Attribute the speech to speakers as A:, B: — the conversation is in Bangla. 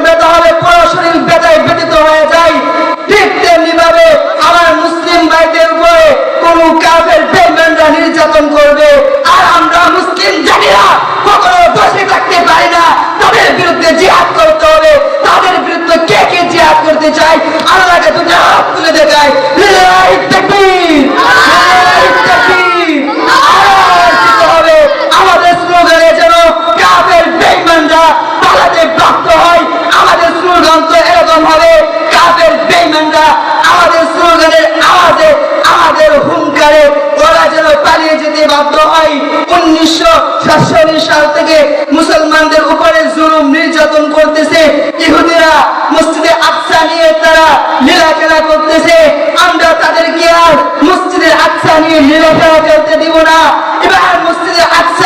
A: নেবে তাহলে সাল থেকে মুসলমানদের উপরে জুলুম নির্যাতন করতেছে, ইহুদিরা মসজিদে আফসা নিয়ে তারা লীলা খেলা করতেছে, আমরা তাদেরকে আর মসজিদের আফসা নিয়ে লীলা খেলা করতে দিব না। এবার মসজিদের আফসা